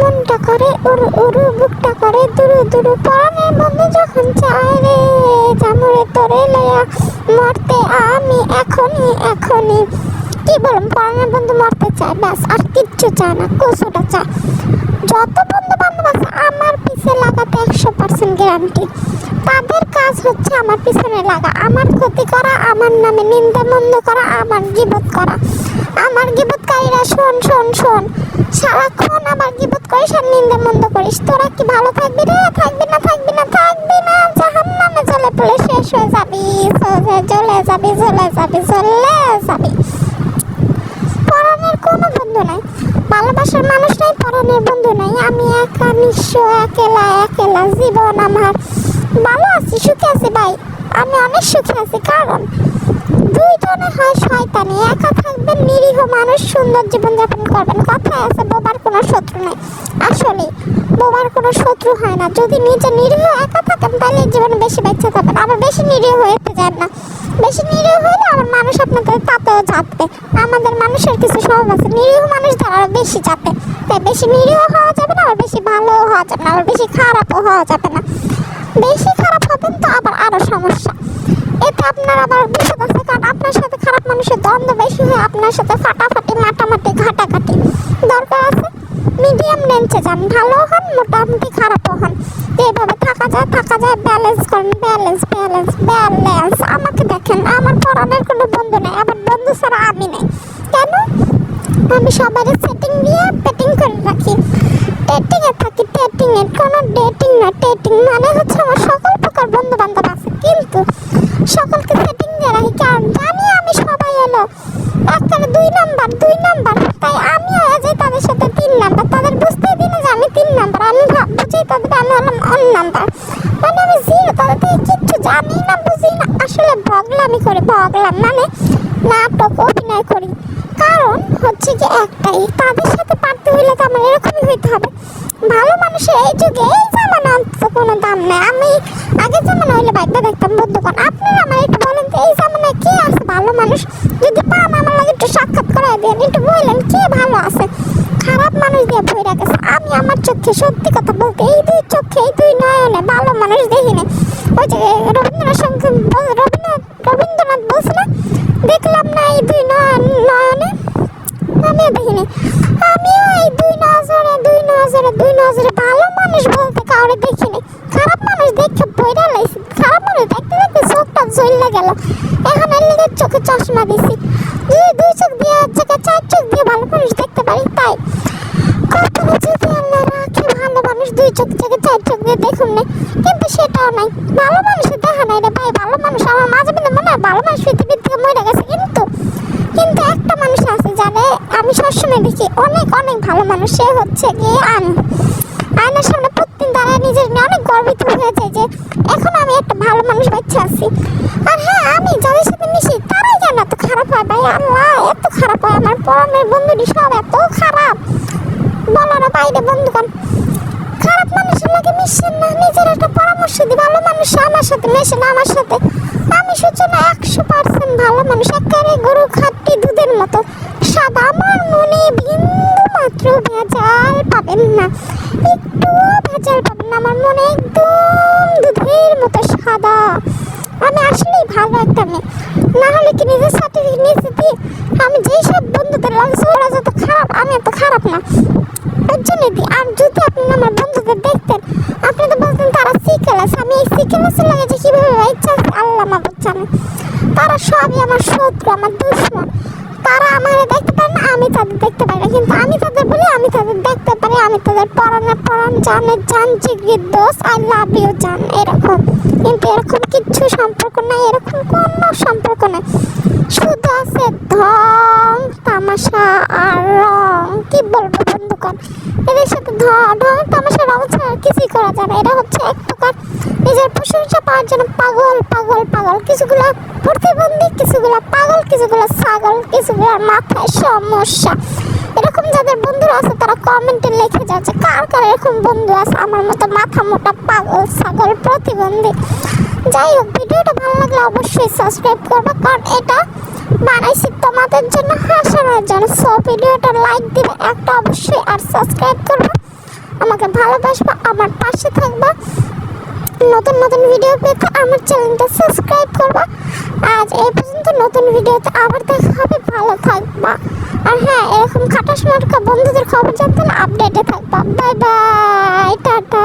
মনটা করে উড়ু উড়ু বুকটা করে, দুরু দুরু পরাণের বন্ধু যখন চায় রে, জামুরে তোরে লয়া মরতে আমি এখনই এখনই। কি বলুন পরাণের বন্ধু মরতে চায়, ব্যাস, আর কিচ্ছু চায় না কচুটা চায়। যত বন্ধু বান্ধব আছে, আমার পিছে লাগাতে একশো পার্সেন্ট গ্যারান্টি তাদের কাজ হচ্ছে আমার পিছনে লাগা, আমার ক্ষতি করা, আমার নামে নিন্দা মন্দ করা, আমার গিবত করা। আমার গিবতকারীরা শোন শোন শোন। সারাক্ষণ আবার গিবত করিস আর নিন্দা মন্দ করিস। তোরা কি ভালো থাকবি রে? থাকবি না থাকবি না থাকবি না। জাহান নামে চলে পড়ে শেষ হয়ে যাবি। চলে যাবি চলে যাবি চলে যাবি। পরাণের কোনো বন্ধু নাই। ভালোবাসার মানুষ নাই পরাণের বন্ধু নাই। আমি একা, নিঃস্ব, একলা একলা জীবন আমার। ভালো আছি, সুখে আছি ভাই। আমি অনেক সুখে আছি। কারণ দুইজনে হয় শয়তানি, একা থাকবেন, নিরীহ মানুষ সুন্দর জীবনযাপন করবেন। কথায় আছে, বোবার কোনো শত্রু নেই। আসলে বোবার কোনো শত্রু হয় না। যদি নিজে নিরীহ একা থাকেন, তাহলে জীবনে বেশি বেঁচে থাকবেন আবার বেশি নিরীহ হতে যান না। বেশি নিরীহ হলে আবার মানুষ আপনাদের তাতেও যাবে। আমাদের মানুষের কিছু স্বভাব আছে। নিরীহ মানুষ তারা আরও বেশি যাবে। তাই বেশি নিরীহ হওয়া যাবে না, আবার বেশি ভালো হওয়া যাবে না, আবার বেশি খারাপও হওয়া যাবে না। বেশি খারাপ হবেন তো আবার আরও সমস্যা এতে আপনার আবার বিপদ আছে, কারণ আপনার সাথে খারাপ মানুষের দ্বন্দ্ব বেশি হয়, আপনার সাথে ফাটাফাটি মাটামাটি ঘাটাঘাটি। দরকার আছে মিডিয়াম রেঞ্জে যান, ভালো হন, মোটামুটি খারাপও হন। যেভাবে থাকা যায় থাকা যায় ব্যালেন্স করেন ব্যালেন্স ব্যালেন্স ব্যালেন্স আমাকে দেখেন, আমার পড়ানোর কোনো বন্ধু নেই, আমার বন্ধু ছাড়া আমি নেই। কেন? আমি সবার সেটিং দিয়ে পেটিং করে রাখি। ডেটিং এ থাকি ডেটিং এ কোনো ডেটিং না ডেটিং মানে হচ্ছে আমার সকল প্রকার বন্ধু বান্ধব সকলকে সেটিং দেয় রাখি, কারণ জানি আমি সবাই এলো একবারে দুই নাম্বার দুই নাম্বার, তাই আমি হয়ে তাদের সাথে তিন নাম্বার, তাদের বুঝতেই দিনে যে আমি তিন নাম্বার, আমি বুঝি তাদের আমি হলাম অন নাম্বার। মানে আমি জিরো তাদের থেকে কিচ্ছু জানি না, বুঝি না, আসলে বগলামি করে বগলাম মানে নাটক, অভিনয় করি। কারণ হচ্ছে কি একটাই, তাদের সাথে পারতে হইলে তো আমার এরকমই হইতে হবে। ভালো মানুষের এই যুগে এই জামানা তো কোনো দাম নেই। আমি আগের জামানা হইলে বাইকটা দেখতাম বন্ধুগণ আপনারা আমার একটু বলেন তো, এই জামানায় কে আছে ভালো মানুষ? যদি পান, আমার লাগে একটু সাক্ষাৎ করাই দেন, একটু বললেন কে ভালো আছে? খারাপ মানুষ দিয়ে ভরে গেছে। আমি আমার চোখে সত্যি কথা বলতে, এই দুই চোখে, এই দুই নয়নে ভালো মানুষ দেখিনি। ওই যে রবীন্দ্রনাথ নজরে, দুই নজরে ভালো মানুষ বলতে কাউরে দেখিনি। খারাপ মানুষ দেখে বইরা লাইছি। খারাপ মানুষ দেখতে দেখতে চোখটা জ্বললে গেল। এখন এর লিগে চোখে চশমা দিছি। যদি দুই চোখ দিয়ে হচ্ছে চার চোখ দিয়ে ভালো মানুষ দেখতে পারি, তাই। কখনো যদি আল্লাহ রাখে ভালো মানুষ, দুই চোখ থেকে চার চোখ দিয়ে দেখুন না। কিন্তু সেটাও নাই। ভালো মানুষের দেখা নাই রে ভাই। ভালো মানুষ আমার মাঝে মধ্যে মনে হয় ভালো মানুষ পৃথিবীর থেকে মরে গেছে কিন্তু কিন্তু একটা মানুষ আছে যারে আমি সবসময় দেখি অনেক অনেক ভালো মানুষ। সে হচ্ছে গিয়ে আন আয়নার সামনে প্রতিদিন দাঁড়ায় নিজের নিয়ে অনেক গর্বিত হয়ে যায় যে, এখন আমি একটা ভালো মানুষ বাচ্চা আছি। আর হ্যাঁ আমি যাদের সাথে মিশি, তারাই কেন এত খারাপ হয় ভাই। আল্লাহ, এত খারাপ হয় আমার পরমের বন্ধুটি সব এত খারাপ। বলার বাইরে বন্ধুগণ খারাপ মানুষের লাগে মিশছেন না, নিজের একটা পরামর্শ দিই ভালো মানুষ আমার সাথে মেশে না, আমার সাথে। আমি সূচনা একশো পার্সেন্ট ভালো মানুষ, একেবারে গরু খাট্টি দুধের মতো সাদা আমার মনে বিন্দু মাত্র ভেজাল পাবেন না। একটুও ভেজাল পাবেন না, আমার মনে একদম দুধের মতো সাদা। আমি আসলেই ভালো একটা মেয়ে। না হলে কি নিজের সার্টিফিকেট নিচে দিয়ে আমি যেই সব বন্ধুদের লাগছে ওরা যত খারাপ, আমি এত খারাপ না। এর জন্য দিই আর যদি আপনি আমার বন্ধুদের দেখতেন, আপনি তো বলতেন তারা সিকেল আছে আমি এই সিকেল আছে লাগে যে কীভাবে ইচ্ছা আছে আল্লাহ মাবুদ জানে তারা সবই আমার শত্রু, আমার দুশ্মন। তারা আমার দেখতে পারে না, আমি তাদের দেখতে পারি না। কিন্তু আমি তাদের বলি, আমি তাদের দেখতে পারি, আমি তাদের পরাণে পরাণ জানের জান, জিগির দোষ, আই লাভ ইউ, জান, এরকম। কিন্তু এরকম কিচ্ছু সম্পর্ক নাই, এরকম কোনো সম্পর্ক নাই। শুধু আছে ঢং তামাশা আর রং। কি বলব বন্ধুগণ? এদের সাথে ধ- ঢং তামাশা, রং ছাড়া কিছুই করা না। এরা হচ্ছে এক প্রকার নিজের প্রশংসা পাওয়ার জন্য পাগল পাগল পাগল। কিছুগুলো কিছুগুলো পাগল, কিছুগুলো ছাগল কিছুগুলোর মাথায় সমস্যা। এরকম যাদের বন্ধুরা আছে, তারা কমেন্টে লিখে যাচ্ছে, কার কার এরকম বন্ধু আছে? আমার মতো মাথা মোটা পাগল, ছাগল প্রতিবন্ধী। যাই হোক, ভিডিওটা ভালো লাগলে অবশ্যই সাবস্ক্রাইব করবে, কারণ এটা বানাইছি তোমাদের জন্য, হাসানোর জন্য। সো ভিডিওটা লাইক দিবে একটা অবশ্যই, আর সাবস্ক্রাইব করবে। আমাকে ভালোবাসবা, আমার পাশে থাকবা। নতুন নতুন ভিডিও পেতে আমার চ্যানেলটা সাবস্ক্রাইব করবা। আজ এই নতুন ভিডিওতে আবার দেখা হবে, ভালো থাকবা। আর হ্যাঁ এরকম খাটাস মার্কা বন্ধুদের খবর জানতে আপডেটে থাকবা। Bye bye tata.